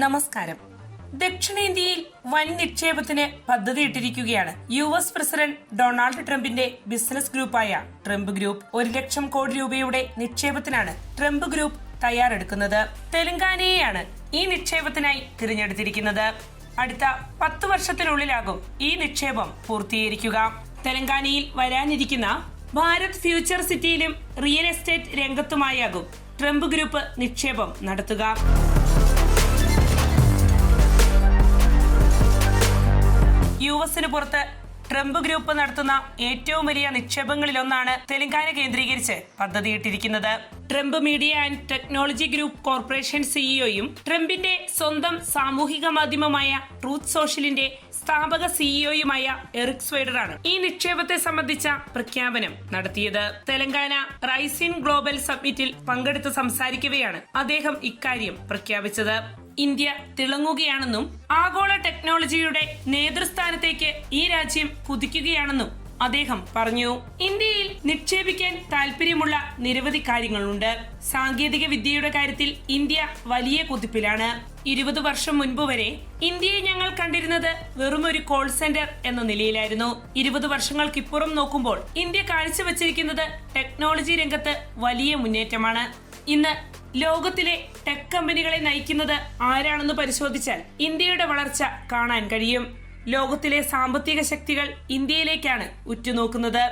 നമസ്കാരം. ദക്ഷിണേന്ത്യയിൽ വൻ നിക്ഷേപത്തിന് പദ്ധതിയിട്ടിരിക്കുകയാണ് യു എസ് പ്രസിഡന്റ് ഡൊണാൾഡ് ട്രംപിന്റെ ബിസിനസ് ഗ്രൂപ്പായ ട്രംപ് ഗ്രൂപ്പ് ഒരു ലക്ഷം കോടി രൂപയുടെ നിക്ഷേപത്തിനാണ് ട്രംപ് ഗ്രൂപ്പ് തയ്യാറെടുക്കുന്നത് തെലങ്കാനയെയാണ് ഈ നിക്ഷേപത്തിനായി തിരഞ്ഞെടുത്തിരിക്കുന്നത്. അടുത്ത പത്ത് വർഷത്തിനുള്ളിലാകും ഈ നിക്ഷേപം പൂർത്തീകരിക്കുക. തെലങ്കാനയിൽ വരാനിരിക്കുന്ന ഭാരത് ഫ്യൂച്ചർ സിറ്റിയിലും റിയൽ എസ്റ്റേറ്റ് രംഗത്തുമായാകും ട്രംപ് ഗ്രൂപ്പ് നിക്ഷേപം നടത്തുക. യു എസിന് പുറത്ത് ട്രംപ് ഗ്രൂപ്പ് നടത്തുന്ന ഏറ്റവും വലിയ നിക്ഷേപങ്ങളിലൊന്നാണ് തെലങ്കാന കേന്ദ്രീകരിച്ച് പദ്ധതിയിട്ടിരിക്കുന്നത്. Trump media and technology group corporation സിഇഒയും ട്രംപിന്റെ സ്വന്തം സാമൂഹിക മാധ്യമമായ ട്രൂത്ത് സോഷ്യലിന്റെ സ്ഥാപക സിഇഒയുമായ എറിക് സ്വൈഡറാണ് ഈ നിക്ഷേപത്തെ സംബന്ധിച്ച പ്രഖ്യാപനം നടത്തിയത്. തെലങ്കാന റൈസിൻ ഗ്ലോബൽ സബ്മിറ്റിൽ പങ്കെടുത്ത് സംസാരിക്കവെയാണ് അദ്ദേഹം ഇക്കാര്യം പ്രഖ്യാപിച്ചത്. ഇന്ത്യ തിളങ്ങുകയാണെന്നും ആഗോള ടെക്നോളജിയുടെ നേതൃസ്ഥാനത്തേക്ക് ഈ രാജ്യം കുതിക്കുകയാണെന്നും അദ്ദേഹം പറഞ്ഞു. ഇന്ത്യയിൽ നിക്ഷേപിക്കാൻ താല്പര്യമുള്ള നിരവധി കാര്യങ്ങളുണ്ട്. സാങ്കേതിക വിദ്യയുടെ കാര്യത്തിൽ ഇന്ത്യ വലിയ കുതിപ്പിലാണ്. ഇരുപത് വർഷം മുൻപ് വരെ ഇന്ത്യയെ ഞങ്ങൾ കണ്ടിരുന്നത് വെറും ഒരു കോൾ സെന്റർ എന്ന നിലയിലായിരുന്നു. ഇരുപത് വർഷങ്ങൾക്കിപ്പുറം നോക്കുമ്പോൾ ഇന്ത്യ കാഴ്ചവെച്ചിരിക്കുന്നത് ടെക്നോളജി രംഗത്ത് വലിയ മുന്നേറ്റമാണ്. ഇന്ന് ലോകത്തിലെ ടെക് കമ്പനികളെ നയിക്കുന്നത് ആരാണെന്ന് പരിശോധിച്ചാൽ ഇന്ത്യയുടെ വളർച്ച കാണാൻ കഴിയും. ലോകത്തിലെ സാമ്പത്തിക ശക്തികൾ ഇന്ത്യയിലേക്കാണ് ഉറ്റുനോക്കുന്നത്.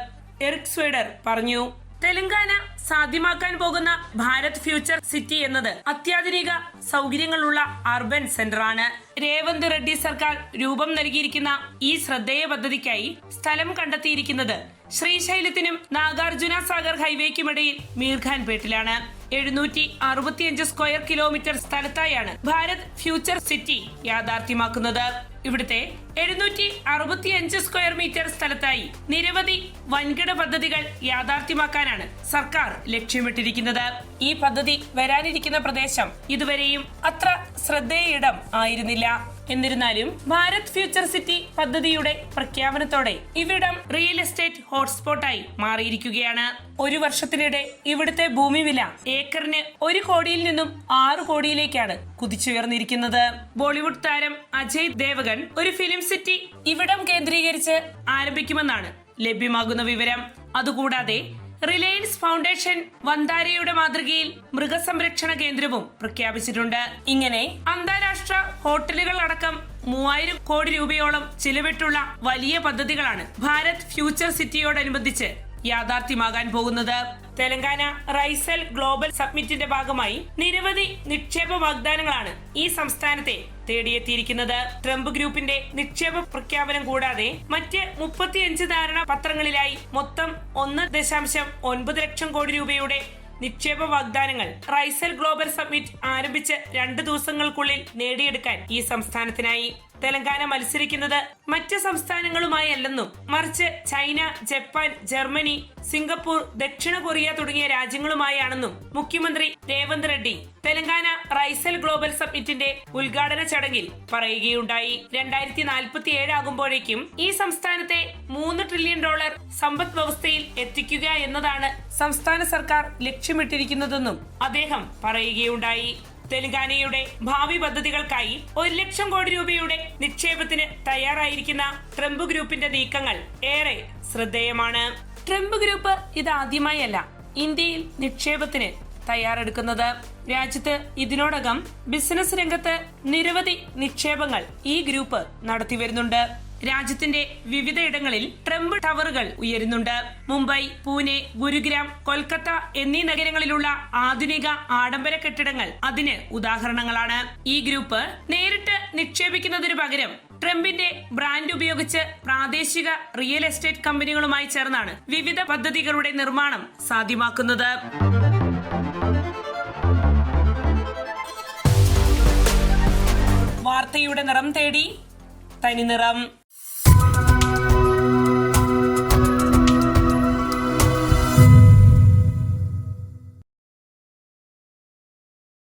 എറിക് സ്വേഡർ പറഞ്ഞു. തെലങ്കാന സാധ്യമാക്കാൻ പോകുന്ന ഭാരത് ഫ്യൂച്ചർ സിറ്റി എന്നത് അത്യാധുനിക സൗകര്യങ്ങളുള്ള അർബൻ സെന്ററാണ്. രേവന്ത് റെഡ്ഡി സർക്കാർ രൂപം നൽകിയിരിക്കുന്ന ഈ ശ്രദ്ധേയ പദ്ധതിക്കായി സ്ഥലം കണ്ടെത്തിയിരിക്കുന്നത് ശ്രീശൈലത്തിനും നാഗാർജുന സാഗർ ഹൈവേക്കുമിടയിൽ മീർഖാൻപേട്ടിലാണ്. എഴുന്നൂറ്റി അറുപത്തിയഞ്ച് സ്ക്വയർ കിലോമീറ്റർ സ്ഥലത്തായാണ് ഭാരത് ഫ്യൂച്ചർ സിറ്റി യാഥാർത്ഥ്യമാക്കുന്നത്. ഇവിടുത്തെ എഴുന്നൂറ്റി അറുപത്തിയഞ്ച് സ്ക്വയർ മീറ്റർ സ്ഥലത്തായി നിരവധി വൻകിട പദ്ധതികൾ യാഥാർത്ഥ്യമാക്കാനാണ് സർക്കാർ ലക്ഷ്യമിട്ടിരിക്കുന്നത്. ഈ പദ്ധതി വരാനിരിക്കുന്ന പ്രദേശം ഇതുവരെയും അത്ര ശ്രദ്ധേയ ഇടം ആയിരുന്നില്ല. എന്നിരുന്നാലും ഭാരത് ഫ്യൂച്ചർ സിറ്റി പദ്ധതിയുടെ പ്രഖ്യാപനത്തോടെ ഇവിടം റിയൽ എസ്റ്റേറ്റ് ഹോട്ട്സ്പോട്ടായി മാറിയിരിക്കുകയാണ്. ഒരു വർഷത്തിനിടെ ഇവിടുത്തെ ഭൂമി വില ഏക്കറിന് ഒരു കോടിയിൽ നിന്നും ആറ് കോടിയിലേക്കാണ് കുതിച്ചുയർന്നിരിക്കുന്നത്. ബോളിവുഡ് താരം അജയ് ദേവഗൺ ഒരു ഫിലിം സിറ്റി ഇവിടം കേന്ദ്രീകരിച്ച് ആരംഭിക്കുമെന്നാണ് ലഭ്യമാകുന്ന വിവരം. അതുകൂടാതെ റിലയൻസ് ഫൗണ്ടേഷൻ വന്താരയുടെ മാതൃകയിൽ മൃഗസംരക്ഷണ കേന്ദ്രവും പ്രഖ്യാപിച്ചിട്ടുണ്ട്. ഇങ്ങനെ അന്താരാഷ്ട്ര ഹോട്ടലുകൾ അടക്കം മൂവായിരം കോടി രൂപയോളം ചിലവിട്ടുള്ള വലിയ പദ്ധതികളാണ് ഭാരത് ഫ്യൂച്ചർ സിറ്റിയോടനുബന്ധിച്ച് യാഥാർത്ഥ്യമാകാൻ പോകുന്നത്. തെലങ്കാന റൈസൽ ഗ്ലോബൽ സബ്മിറ്റിന്റെ ഭാഗമായി നിരവധി നിക്ഷേപ വാഗ്ദാനങ്ങളാണ് ഈ സംസ്ഥാനത്തെ തേടിയെത്തിയിരിക്കുന്നത്. ട്രംപ് ഗ്രൂപ്പിന്റെ നിക്ഷേപ പ്രഖ്യാപനം കൂടാതെ മറ്റ് മുപ്പത്തിയഞ്ച് ധാരണ പത്രങ്ങളിലായി മൊത്തം ഒന്ന് ദശാംശം ഒൻപത് ലക്ഷം കോടി രൂപയുടെ നിക്ഷേപ വാഗ്ദാനങ്ങൾ റൈസൽ ഗ്ലോബൽ സബ്മിറ്റ് ആരംഭിച്ച് രണ്ട് ദിവസങ്ങൾക്കുള്ളിൽ നേടിയെടുക്കാൻ ഈ സംസ്ഥാനത്തിനായി. തെലങ്കാന മത്സരിക്കുന്നത് മറ്റ് സംസ്ഥാനങ്ങളുമായി അല്ലെന്നും മറിച്ച് ചൈന ജപ്പാൻ ജർമ്മനി സിംഗപ്പൂർ ദക്ഷിണ കൊറിയ തുടങ്ങിയ രാജ്യങ്ങളുമായാണെന്നും മുഖ്യമന്ത്രി രേവന്ത് റെഡ്ഡി തെലങ്കാന റൈസൽ ഗ്ലോബൽ സമ്മിറ്റിന്റെ ഉദ്ഘാടന ചടങ്ങിൽ പറയുകയുണ്ടായി. രണ്ടായിരത്തി നാൽപ്പത്തി ഏഴ് ആകുമ്പോഴേക്കും ഈ സംസ്ഥാനത്തെ മൂന്ന് ട്രില്യൺ ഡോളർ സമ്പദ് വ്യവസ്ഥയിൽ എത്തിക്കുക എന്നതാണ് സംസ്ഥാന സർക്കാർ ലക്ഷ്യമിട്ടിരിക്കുന്നതെന്നും അദ്ദേഹം പറയുകയുണ്ടായി. തെലങ്കാനയുടെ ഭാവി പദ്ധതികൾക്കായി ഒരു ലക്ഷം കോടി രൂപയുടെ നിക്ഷേപത്തിന് തയ്യാറായിരിക്കുന്ന ട്രംപ് ഗ്രൂപ്പിന്റെ നീക്കങ്ങൾ ഏറെ ശ്രദ്ധേയമാണ്. ട്രംപ് ഗ്രൂപ്പ് ഇതാദ്യമായല്ല ഇന്ത്യയിൽ നിക്ഷേപത്തിന് തയ്യാറെടുക്കുന്നത്. രാജ്യത്ത് ഇതിനോടകം ബിസിനസ് രംഗത്ത് നിരവധി നിക്ഷേപങ്ങൾ ഈ ഗ്രൂപ്പ് നടത്തിവരുന്നുണ്ട്. രാജ്യത്തിന്റെ വിവിധയിടങ്ങളിൽ ട്രംപ് ടവറുകൾ ഉയരുന്നുണ്ട്. മുംബൈ പൂനെ ഗുരുഗ്രാം കൊൽക്കത്ത എന്നീ നഗരങ്ങളിലുള്ള ആധുനിക ആഡംബര കെട്ടിടങ്ങൾ അതിന് ഉദാഹരണങ്ങളാണ്. ഈ ഗ്രൂപ്പ് നേരിട്ട് നിക്ഷേപിക്കുന്നതിനു പകരം ട്രംപിന്റെ ബ്രാൻഡ് ഉപയോഗിച്ച് പ്രാദേശിക റിയൽ എസ്റ്റേറ്റ് കമ്പനികളുമായി ചേർന്നാണ് വിവിധ പദ്ധതികളുടെ നിർമ്മാണം സാധ്യമാക്കുന്നത്. വാർത്തയുടെ നിറം തേടി തനി നിറം.